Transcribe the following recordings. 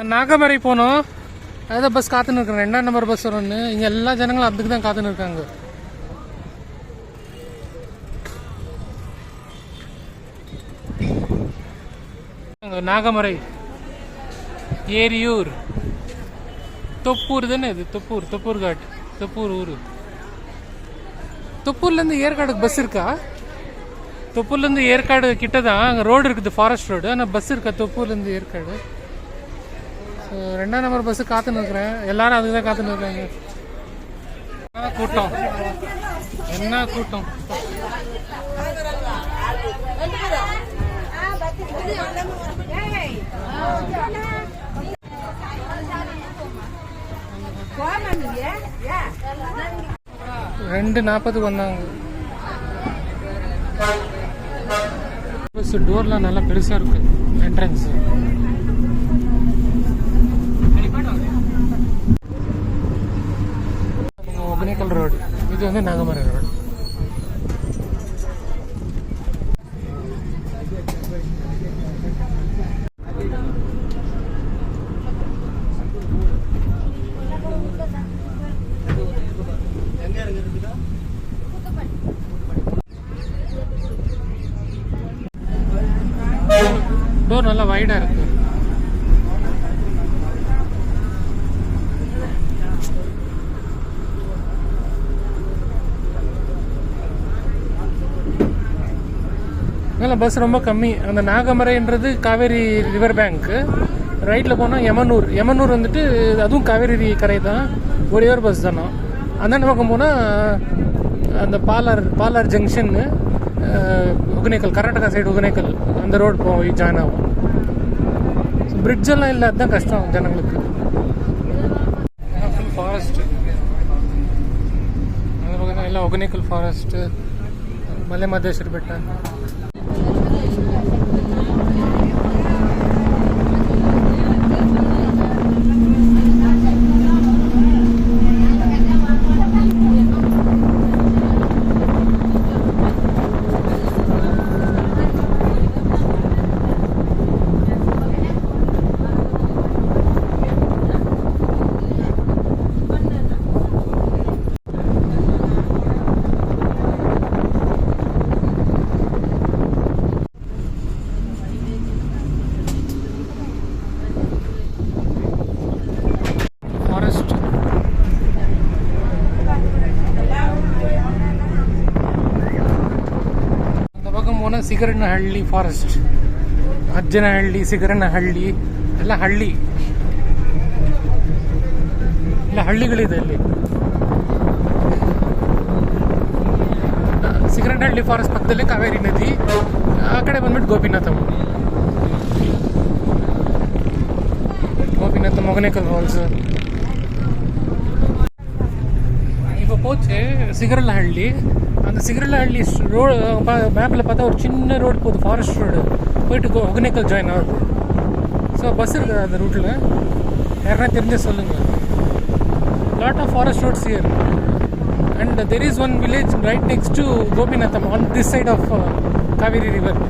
நாகமரை போனோம். அதான் பஸ் காத்துன்னு இருக்கிறேன். ரெண்டாம் நம்பர் பஸ் வரும்னு. இங்கே எல்லா ஜனங்களும் அதுக்கு தான் காத்துன்னு இருக்காங்க. நாகமரை. ஏரியூர். தொப்பூர் தானே இது? தொப்பூர். தொப்பூர் காட். தொப்பூர் ஊர். தொப்பூர்லேருந்து ஏற்காடுக்கு பஸ் இருக்கா? தொப்பூர்லேருந்து ஏற்காடு கிட்ட தான் அங்கே ரோடு இருக்குது ஃபாரஸ்ட் ரோடு ஆனால் பஸ் இருக்கா தொப்பூர்லேருந்து ஏற்காடு? ரெண்டாம் நம்பர் பஸ்ஸு காத்துன்னு இருக்கிறேன் எல்லாரும் அதுக்கு தான் காத்துன்னு இருக்காங்க கூட்டம்? என்ன கூட்டம்? ரெண்டு நாற்பதுக்கு வந்தாங்க. பஸ் டோர்லாம் நல்லா பெருசாக இருக்கு. என்ட்ரன்ஸ் ஒகேனக்கல் ரோடு இது வந்து நாகமரை ரோடு. டோர் நல்லா வைடா இருக்கு. அதனால் பஸ் ரொம்ப கம்மி. அந்த நாகமரைன்றது காவேரி ரிவர் பேங்க்கு ரைட்டில் போனால் எமனூர் எமனூர் வந்துட்டு அதுவும் காவேரி கரை தான். ஒரே ஒரு பஸ் தானோ? அந்தாண்ட பக்கம் போனால் அந்த பாலார் பாலர் ஜங்ஷன்னு ஒகேனக்கல் கர்நாடகா சைடு ஒகேனக்கல் அந்த ரோடு போய் ஜாயின் ஆகும். பிரிட்ஜெல்லாம் இல்லை அதுதான் கஷ்டம் ஜனங்களுக்கு. ஃபுல் ஃபாரஸ்ட்டு அந்த பக்கம் எல்லாம் ஒகேனக்கல் ஃபாரஸ்ட்டு ಮಲೆ ಮಹದೇಶ್ವರ ಬೆಟ್ಟ ಸಿಗರನಹಳ್ಳಿ ಫಾರೆಸ್ಟ್ ಅಜ್ಜನಹಳ್ಳಿ, ಸಿಗರನಹಳ್ಳಿ, ಎಲ್ಲ ಹಳ್ಳಿ. ಎಲ್ಲ ಹಳ್ಳಿಗಳಿದೆ ಅಲ್ಲಿ ಸಿಗರನಹಳ್ಳಿ ಫಾರೆಸ್ಟ್ ಪಕ್ಕದಲ್ಲಿ ಕಾವೇರಿ ನದಿ, ಆ ಕಡೆ ಬಂದ್ಬಿಟ್ಟು ಗೋಪಿನಾಥ ಗೋಪಿನಾಥ ಮೊಗನೇಕಲ್ ಫಾಲ್ಸ್ போச்சு சிகரலஹள்ளி. அந்த சிகரலஹள்ளி ரோடு மேப்பில் பார்த்தா ஒரு சின்ன ரோடு போகுது ஃபாரஸ்ட் ரோடு போயிட்டு ஒகனேக்கல் ஜாயின் ஆகுது ஸோ பஸ் இருக்குது அந்த ரூட்டில் யாருன்னா தெரிஞ்ச சொல்லுங்கள் lot of forest roads here and there is one village right next to Gopinatham on this side of Kaveri river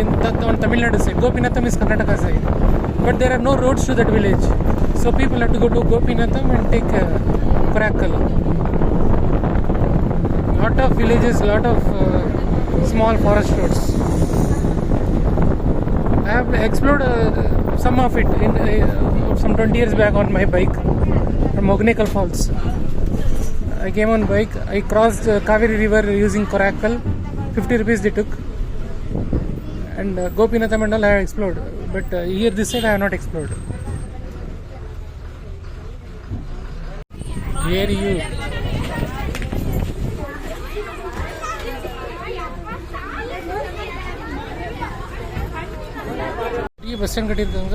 in Dutt Tamil Nadu side Nadu side. Karnataka is But there are no roads to that village. So people have to go to Gopinatham and take uh, Korakal. Lot of villages, lot of uh, small forest roads. I have explored uh, some of it in uh, some 20 years back on my bike from Ognekal Falls. I came on bike. I crossed uh, Kaveri River using Korakal. 50 rupees they took and uh, Gopinath Mandal I have explored, but uh, here this side I have not explored. Here you. ಈ bus stand ಕಟ್ಟಿದ್ದಂಗ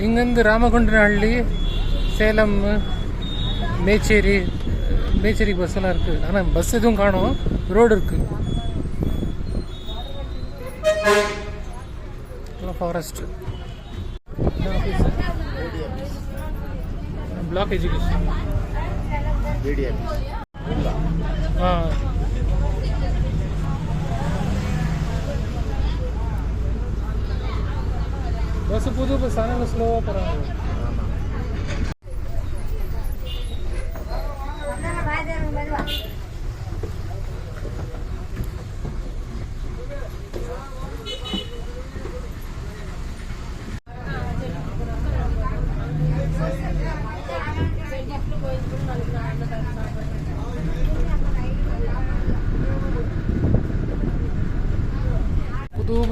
ಹಿಂಗಂದು ರಾಮಗುಂಡನಹಳ್ಳಿ ಸೇಲಂ ಮೇಚೇರಿ மேச்சேரி பஸ்ஸெல்லாம் இருக்குது ஆனால் bus எதுவும் காணும். Road இருக்கு. Forest block education ஆ. பஸ் புது பஸ் ஆனால் ஸ்லோவாக போகிறாங்க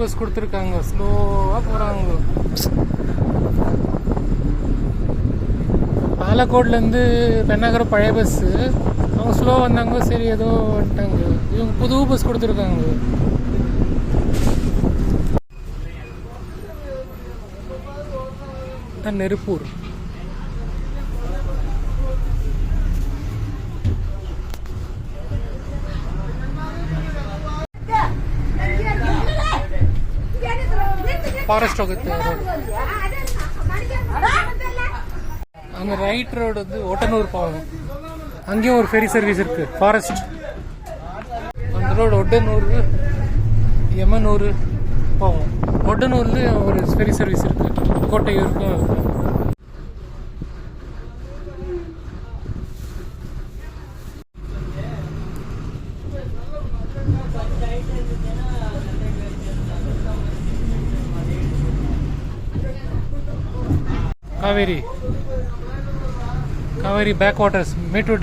பஸ் கொடுத்துருக்காங்க. ஸ்லோவாக போகிறாங்க பாலக்கோட்லேருந்து பெண்ணாகரம் பழைய பஸ்ஸு அவங்க ஸ்லோ வந்தாங்க. சரி ஏதோ வந்துட்டாங்க. இவங்க புது பஸ் கொடுத்துருக்காங்க. நெருப்பூர். ஃபாரஸ்ட் ரோடு அங்கே ரைட் ரோடு வந்து ஒட்டனூர் போகணும் அங்கேயும் ஒரு ஃபெரி சர்வீஸ் இருக்கு. ஃபாரஸ்ட் அந்த ரோடு ஒட்டனூர் எமனூர் போவோம். ஒட்டனூர்லேயும் ஒரு ஃபெரி சர்வீஸ் இருக்கு. கோட்டையூருக்கும் Kaveri Kaveri back waters Mettur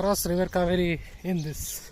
cross River Kaveri in this.